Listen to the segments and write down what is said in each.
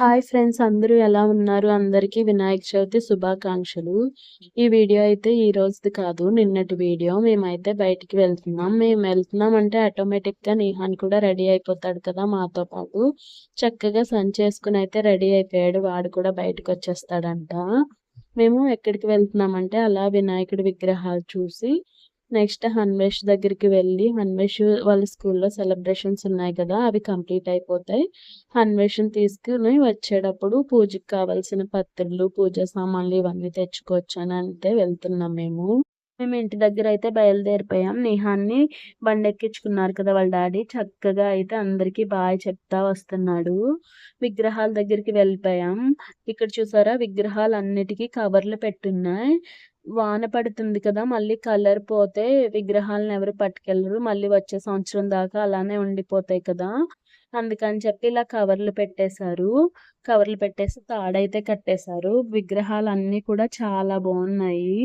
Hi friends అందరూ ఎలా ఉన్నారు? అందరికీ వినాయక చవితి శుభాకాంక్షలు. ఈ వీడియో అయితే ఈ రోజుది కాదు నిన్నటి వీడియో. మేమైతే బయటికి వెళ్తున్నాం. మేము వెళ్తున్నాం అంటే ఆటోమేటిక్గా నిహాన్ కూడా రెడీ అయిపోతాడు కదా మాతో పాటు. చక్కగా సంచేసుకుని అయితే రెడీ అయిపోయాడు. వాడు కూడా బయటకు వచ్చేస్తాడంట. మేము ఎక్కడికి వెళ్తున్నామంటే అలా వినాయకుడి విగ్రహాలు చూసి నెక్స్ట్ హన్వేష్ దగ్గరికి వెళ్ళి హన్వేష్ వాళ్ళ స్కూల్లో సెలబ్రేషన్స్ ఉన్నాయి కదా అవి కంప్లీట్ అయిపోతాయి. హన్వేష్ని తీసుకుని వచ్చేటప్పుడు పూజకి కావాల్సిన పత్రులు పూజా సామాన్లు ఇవన్నీ తెచ్చుకోవచ్చు అని అంటే వెళ్తున్నాం మేము. మేము ఇంటి దగ్గర అయితే బయలుదేరిపోయాం. నిహాన్ని బండెక్కించుకున్నారు కదా వాళ్ళ డాడీ. చక్కగా అయితే అందరికీ బాయ్ చెప్తా వస్తున్నాడు. విగ్రహాల దగ్గరికి వెళ్ళిపోయాం. ఇక్కడ చూసారా? విగ్రహాలు అన్నిటికీ కవర్లు పెట్టున్నాయి. వాన పడుతుంది కదా మళ్ళీ కలర్ పోతే విగ్రహాలను ఎవరు పట్టుకెళ్ళరు. మళ్ళీ వచ్చే సంవత్సరం దాకా అలానే ఉండిపోతాయి కదా. అందుకని చెప్పి ఇలా కవర్లు పెట్టేశారు. కవర్లు పెట్టేసి తాడైతే కట్టేశారు. విగ్రహాలు అన్నీ కూడా చాలా బాగున్నాయి.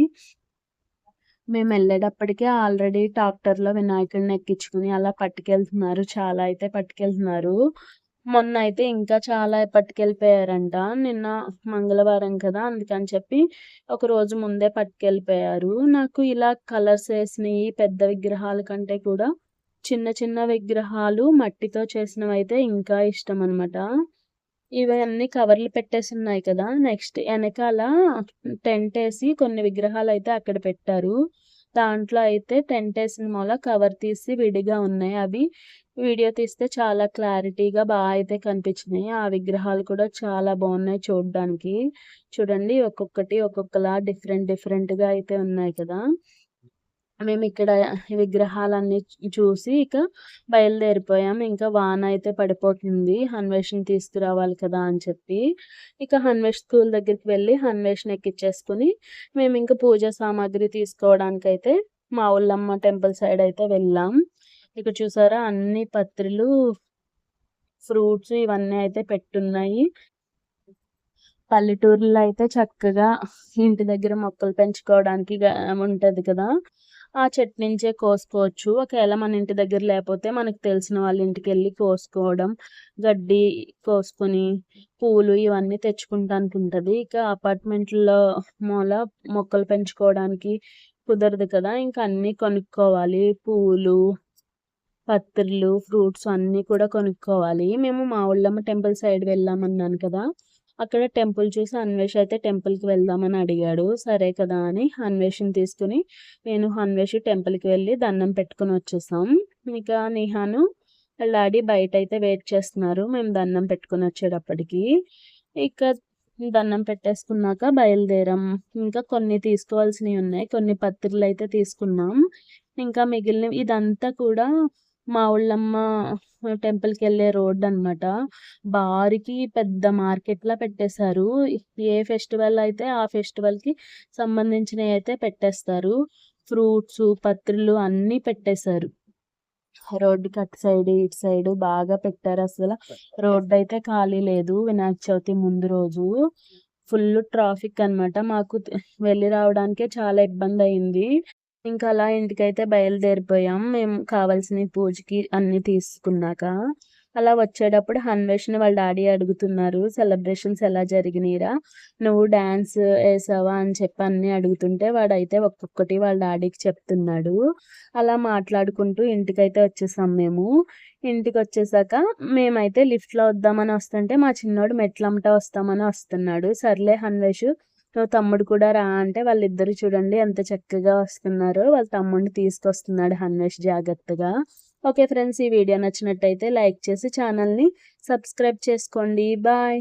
మేము వెళ్ళేటప్పటికే ఆల్రెడీ ట్రాక్టర్లో వినాయకుడిని ఎక్కించుకుని అలా పట్టుకెళ్తున్నారు. చాలా అయితే పట్టుకెళ్తున్నారు. మొన్న అయితే ఇంకా చాలా పట్టుకెళ్ళిపోయారంట నిన్న మంగళవారం కదా అందుకని చెప్పి ఒక రోజు ముందే పట్టుకెళ్ళిపోయారు. నాకు ఇలా కలర్స్ వేసినవి పెద్ద విగ్రహాల కంటే కూడా చిన్న చిన్న విగ్రహాలు మట్టితో చేసినవి అయితే ఇంకా ఇష్టం అనమాట ఇవన్నీ కవర్లు పెట్టేసి ఉన్నాయి కదా నెక్స్ట్ వెనకాల టెంట్ వేసి కొన్ని విగ్రహాలు అయితే అక్కడ పెట్టారు. దాంట్లో అయితే టెంట్ వేసిన మూల కవర్ తీసి విడిగా ఉన్నాయి. అవి వీడియో తీస్తే చాలా క్లారిటీగా బాగా అయితే కనిపించినాయి. ఆ విగ్రహాలు కూడా చాలా బాగున్నాయి చూడడానికి. చూడండి ఒక్కొక్కటి ఒక్కొక్కలా డిఫరెంట్ డిఫరెంట్గా అయితే ఉన్నాయి కదా. మేము ఇక్కడ విగ్రహాలన్నీ చూసి ఇక బయలుదేరిపోయాం. ఇంకా వాన అయితే పడిపోతుంది. హన్వేషణ తీసుకురావాలి కదా అని చెప్పి ఇక హన్వేష్ స్కూల్ దగ్గరికి వెళ్ళి హన్వేషణ ఎక్కిచ్చేసుకుని మేము ఇంకా పూజ సామాగ్రి తీసుకోవడానికి అయితే మా ఊళ్ళమ్మ టెంపుల్ సైడ్ అయితే వెళ్ళాం. ఇక్కడ చూసారా అన్ని పత్రులు ఫ్రూట్స్ ఇవన్నీ అయితే పెట్టున్నాయి. పల్లెటూరులో అయితే చక్కగా ఇంటి దగ్గర మొక్కలు పెంచుకోవడానికి ఉంటుంది కదా. ఆ చెట్టు నుంచే కోసుకోవచ్చు. ఒకవేళ మన ఇంటి దగ్గర లేకపోతే మనకు తెలిసిన వాళ్ళ ఇంటికి వెళ్ళి కోసుకోవడం గడ్డి కోసుకొని పూలు ఇవన్నీ తెచ్చుకుంటానికి ఉంటుంది. ఇక అపార్ట్మెంట్లో మూల మొక్కలు పెంచుకోవడానికి కుదరదు కదా. ఇంకా అన్నీ కొనుక్కోవాలి. పూలు పత్రులు ఫ్రూట్స్ అన్నీ కూడా కొనుక్కోవాలి. మేము మా ఊళ్ళమ్మ టెంపుల్ సైడ్ వెళ్ళామన్నాను కదా. అక్కడ టెంపుల్ చూసి అన్వేష్ అయితే టెంపుల్కి వెళ్దామని అడిగాడు. సరే కదా అని అన్వేషణ తీసుకుని నేను అన్వేష్ టెంపుల్కి వెళ్ళి దండం పెట్టుకుని వచ్చేసాం. ఇంకా నిహాను డాడీ బయట అయితే వెయిట్ చేస్తున్నారు. మేము దండం పెట్టుకుని వచ్చేటప్పటికి ఇక దండం పెట్టేసుకున్నాక బయలుదేరాం. ఇంకా కొన్ని తీసుకోవాల్సినవి ఉన్నాయి. కొన్ని పత్రికలు అయితే తీసుకున్నాం. ఇంకా మిగిలిన ఇదంతా కూడా మా ఊళ్ళమ్మ టెంపుల్కి వెళ్ళే రోడ్ అనమాట బారికి పెద్ద మార్కెట్లా పెట్టేశారు. ఏ ఫెస్టివల్ అయితే ఆ ఫెస్టివల్కి సంబంధించినవి అయితే పెట్టేస్తారు. ఫ్రూట్స్ పత్రులు అన్నీ పెట్టేశారు. రోడ్డు కట్ సైడ్ ఇటు సైడ్ బాగా పెట్టారు అసలు. రోడ్డు అయితే ఖాళీ లేదు. వినాయక చవితి ముందు రోజు. ఫుల్ ట్రాఫిక్ అనమాట మాకు వెళ్ళి రావడానికే చాలా ఇబ్బంది అయింది. ఇంకా అలా ఇంటికైతే బయలుదేరిపోయాం. మేము కావాల్సిన పూజకి అన్ని తీసుకున్నాక అలా వచ్చేటప్పుడు హన్వేష్ని వాళ్ళ డాడీ అడుగుతున్నారు సెలబ్రేషన్స్ ఎలా జరిగినాయిరా నువ్వు డ్యాన్స్ వేసావా? అని చెప్పి అన్నీ అడుగుతుంటే వాడైతే ఒక్కొక్కటి వాళ్ళ డాడీకి చెప్తున్నాడు. అలా మాట్లాడుకుంటూ ఇంటికైతే వచ్చేసాం మేము. ఇంటికి వచ్చేసాక మేమైతే లిఫ్ట్లో వద్దామని వస్తుంటే మా చిన్నోడు మెట్లమ్మట వస్తామని వస్తున్నాడు. సర్లే హన్వేష్ నువ్వు తమ్ముడు కూడా రా అంటే వాళ్ళిద్దరు చూడండి ఎంత చక్కగా వస్తున్నారు. వాళ్ళ తమ్ముడిని తీసుకొస్తున్నాడు హన్వేష్ జాగ్రత్తగా. ఓకే ఫ్రెండ్స్ ఈ వీడియో నచ్చినట్టయితే లైక్ చేసి ఛానల్ని సబ్స్క్రైబ్ చేసుకోండి. బాయ్.